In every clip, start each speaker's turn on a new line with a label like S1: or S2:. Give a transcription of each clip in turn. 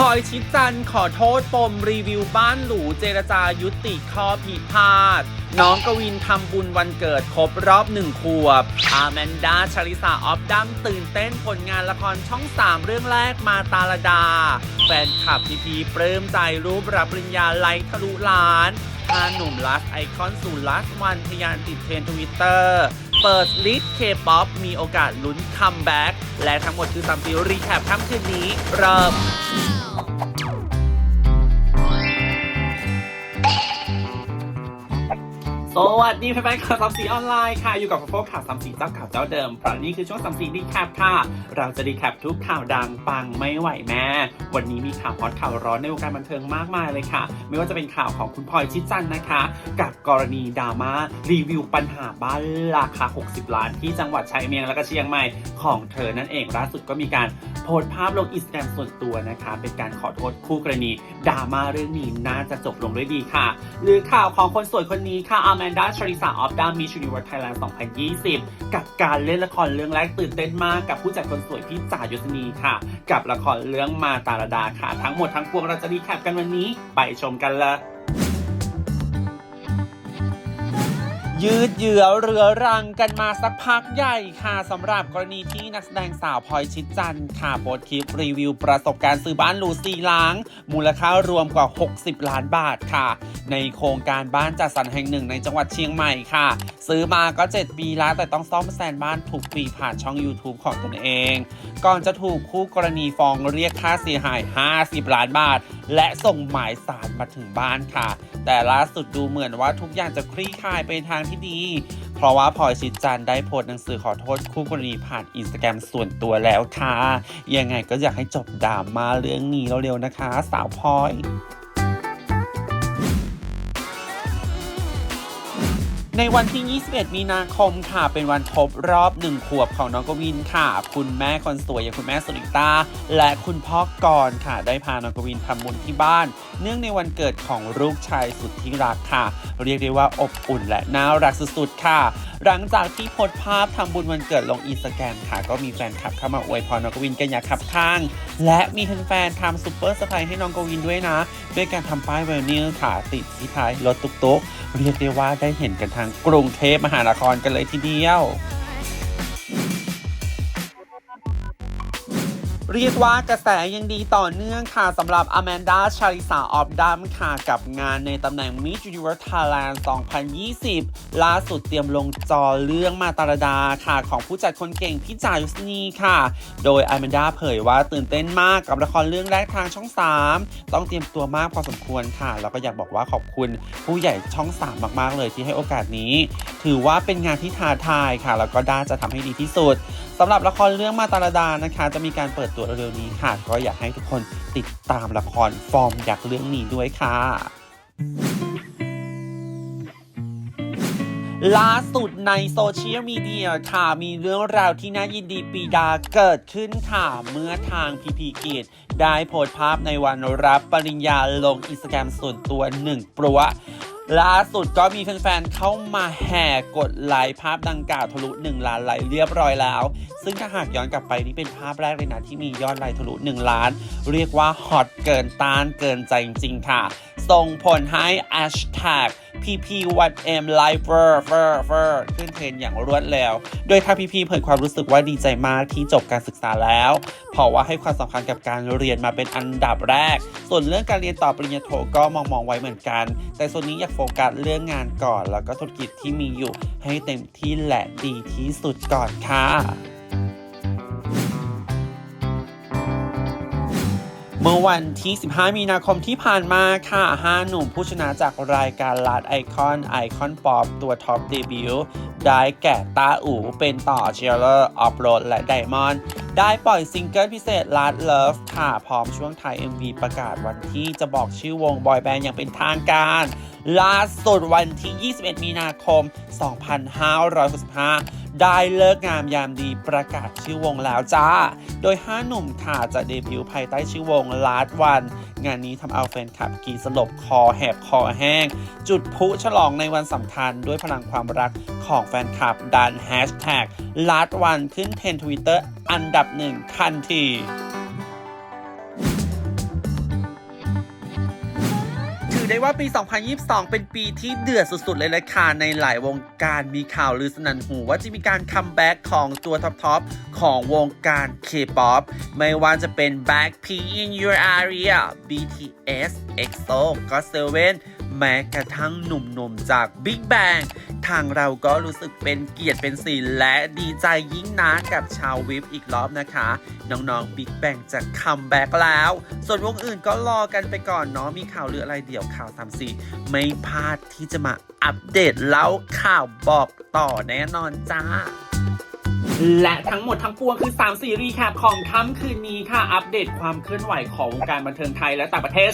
S1: พลอยชิดจันขอโทษปมรีวิวบ้านหรูเจรจายุติข้อผิดพลาด น้องกวินทำบุญวันเกิดครบรอบหนึ่งขวบ อาแมนดาชาริสาออฟดัมตื่นเต้นผลงานละครช่อง 3 เรื่องแรกมาตาลดา แฟนคลับพีพีปลื้มใจรูปรับปริญญาไลค์ทะลุล้านพาหนุ่มลัสไอคอนสู่ลัสวันทะยานติดเทรนทวิตเตอร์เปิดลิสต์เคป๊อปมีโอกาสลุ้นคัมแบ็กและทั้งหมดคือซัมซีรีแคปค่ำคืนนี้ เริ่ม info. วัสดีแฟนๆข่าวสามสีออนไลน์ค่ะ อยู่กับพวกข่าวสามสีเจ้าข่าวเจ้าเดิมเพราะนี่คือช่วงสามสีรีแคปค่ะ เราจะรีแคปทุกข่าวดังปังไม่ไหวแม่ วันนี้มีข่าวฮอตข่าวร้อนในวงการบันเทิงมากมายเลยค่ะ ไม่ว่าจะเป็นข่าวของคุณพลอยชิดจันทร์นะคะ กับกรณีดราม่ารีวิวปัญหาบ้านราคา 60 ล้าน ที่จังหวัดชายเมียงและก็เชียงใหม่ของเธอนั่นเองล่าสุดก็มีการโพสต์ภาพลงอินสตาแกรมส่วนตัวนะคะ เป็นการขอโทษคู่กรณีดราม่าเรื่องนี้น่าจะจบลงด้วยดีค่ะ หรือข่าวของคนสวยคนนี้ค่ะอาแมนดาชริสาออฟดามิชูนิเวิร์สไทยแลนด์ 2020 กับการเล่นละครเรื่องแรกตื่นเต้นมากกับผู้จัดคนสวยพี่จ่ายศนีค่ะ กับละครเรื่องมาตาลดาค่ะ ทั้งหมดทั้งปวงเราจะรีแคปกันวันนี้ ไปชมกันเลย ยืดเยื้อเรือรังกันมาสักพักใหญ่ค่ะสำหรับกรณีที่นักแสดงสาวพลอยชิดจันท์ค่ะโพสต์คลิปรีวิวประสบการณ์ซื้อบ้านหรูสี่หลังมูลค่ารวมกว่า 60 ล้านบาทค่ะ ในโครงการบ้านจัดสรรแห่งหนึ่งในจังหวัดเชียงใหม่ค่ะ ซื้อมาก็ 7 ปีแล้ว แต่ต้องซ่อมแซมบ้านทุกปีผ่านช่อง YouTube ของตนเอง ก่อนจะถูกคู่กรณีฟ้องเรียกค่าเสียหาย 50 ล้านบาท และส่งหมายสารมาถึงบ้านค่ะ แต่ล่าสุดดูเหมือนว่าทุกอย่างจะคลี่คลายไปทางที่ดี เพราะว่าพลอยชิดจันได้โพสต์หนังสือขอโทษคู่กรณีผ่านอินสตาแกรมส่วนตัวแล้วค่ะ ยังไงก็อยากให้จบดราม่าเรื่องนี้เร็วๆนะคะ สาวพลอย ในวันที่ 21 มีนาคมค่ะ เป็นวันครบรอบ1ขวบของน้องกวินค่ะ คุณแม่คนสวยอย่างคุณแม่สุริตา และคุณพ่อกรณ์ค่ะ ได้พาน้องกวินทำบุญที่บ้าน เนื่องในวันเกิดของลูกชายสุดที่รักค่ะ เรียกได้ว่าอบอุ่นและน่ารักสุดๆค่ะหลังจากที่โพสต์ภาพทำบุญวันเกิดลงอินสตาแกรมค่ะ ก็มีแฟนคลับเข้ามาอวยพรน้องกวินกันอย่างขับข้าง และมีแฟนๆทำซูเปอร์สไพรส์ให้น้องกวินด้วยนะ ด้วยการทำป้ายไวนิลค่ะติดที่ท้ายรถตุ๊กๆเรียกได้ว่าได้เห็นกันทางกรุงเทพมหานครกันเลยทีเดียว เรียกว่ากระแสยังดีต่อเนื่องค่ะสำหรับอแมนดาชาริสาออฟดัมค่ะ กับงานในตำแหน่ง Miss Universe Thailand 2020 ล่าสุดเตรียมลงจอเรื่องมาตาดาค่ะของผู้จัดคนเก่งพี่จ่ายุสนีค่ะ โดยอแมนดาเผยว่าตื่นเต้นมากกับละครเรื่องแรกทางช่อง 3 ต้องเตรียมตัวมากพอสมควรค่ะ แล้วก็อยากบอกว่าขอบคุณผู้ใหญ่ช่อง 3 มากๆ เลยที่ให้โอกาสนี้ ถือว่าเป็นงานที่ท้าทายค่ะแล้วก็ด้าจะทำให้ดีที่สุดสำหรับละครเรื่องมาตาลดานะคะ จะมีการเปิดตัวเร็วๆนี้ค่ะ ก็อยากให้ทุกคนติดตามละครฟอร์มยักษ์เรื่องนี้ด้วยค่ะล่าสุดในโซเชียลมีเดียค่ะมีเรื่องราวที่น่ายินดีปีดาเกิดขึ้นค่ะเมื่อทางพีพีกิจได้โพสต์ภาพในวันรับปริญญาลงอินสตาแกรมส่วนตัวหนึ่งปลัว ล่าสุดก็มีแฟนๆ เข้ามาแห่กดไลค์ภาพดังกล่าวทะลุ 1 ล้านไลค์เรียบร้อยแล้ว ซึ่งถ้าหากย้อนกลับไปนี่เป็นภาพแรกเลยนะที่มียอดไลค์ทะลุ 1 ล้าน เรียกว่าฮอตเกินต้านเกินใจจริงๆค่ะ ส่งผลให้แอชแท็ pp1m lifer fer fer ขึ้นเทรนอย่างรวดเร็ว โดยทางพีพีเผยความรู้สึกว่าดีใจมากที่จบการศึกษาแล้ว เพราะว่าให้ความสำคัญกับการเรียนมาเป็นอันดับแรก ส่วนเรื่องการเรียนต่อปริญญาโทก็มองมองๆไว้เหมือนกัน แต่ส่วนนี้อยากโฟกัสเรื่องงานก่อน แล้วก็ธุรกิจที่มีอยู่ให้เต็มที่และดีที่สุดก่อนค่ะ เมื่อวันที่ 15 มีนาคมที่ผ่านมาค่ะ 5 หนุ่มผู้ชนะจากรายการลาดไอคอนไอคอนป๊อปตัวท็อปเดบิวต์ได้แก่ตาอูเป็นต่อเชลเลอร์ออฟโรดและไดมอนด์ได้ปล่อยซิงเกิลพิเศษ Last Love ค่ะ พร้อมช่วงถ่าย MV ประกาศวันที่จะบอกชื่อวงบอยแบนด์อย่างเป็นทางการล่าสุดวันที่ 21 มีนาคม 2565 ได้เลิกงามยามดีประกาศชื่อวงแล้วจ้า โดย 5 หนุ่มค่ะจะเดบิวต์ภายใต้ชื่อวง Last One งานนี้ทำเอาแฟนคลับกีสลบคอแหบคอแห้ง จุดพลุฉลองในวันสำคัญด้วยพลังความรักของแฟนคลับดันแฮชแท็ก Last One ขึ้นเทรนทวิตเตอร์อันดับหนึ่งทันที อได้ว่าปี 2022 เป็นปีที่เดือดสุดๆ เลยละค่ะในหลายวงการมีข่าวลือสนั่นหูว่าจะมีการคัมแบ็กของตัวท็อปๆ ของวงการ K-POP ไม่ว่าจะเป็น Blackpink in Your Area BTS EXO GOT7 แม้กระทั่งหนุ่มๆจาก Big Bang ทางเราก็รู้สึกเป็นเกียรติเป็นศิลและดีใจยิ่งนะกับชาววิปอีกรอบนะคะ น้องๆ Big Bang จะคัมแบ็กแล้ว ส่วนวงอื่นก็รอกันไปก่อนเนาะมีข่าวหรืออะไรเดี๋ยวข่าวทำสีไม่พลาดที่จะมาอัปเดตเล่าข่าวบอกต่อแน่นอนจ้าและทั้งหมดทั้งปวงคือ 3 ซีรีส์แคปของค่ำคืนนี้ค่ะ อัปเดตความเคลื่อนไหวของวงการบันเทิงไทยและต่างประเทศ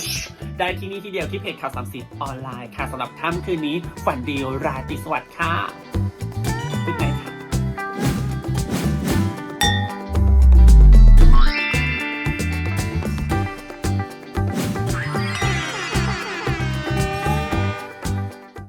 S1: ได้ที่นี่ที่เดียวที่เพจข่าวสามสีออนไลน์ค่ะสำหรับค่ำคืนนี้ฝันดีราตรีสวัสดิ์ค่ะ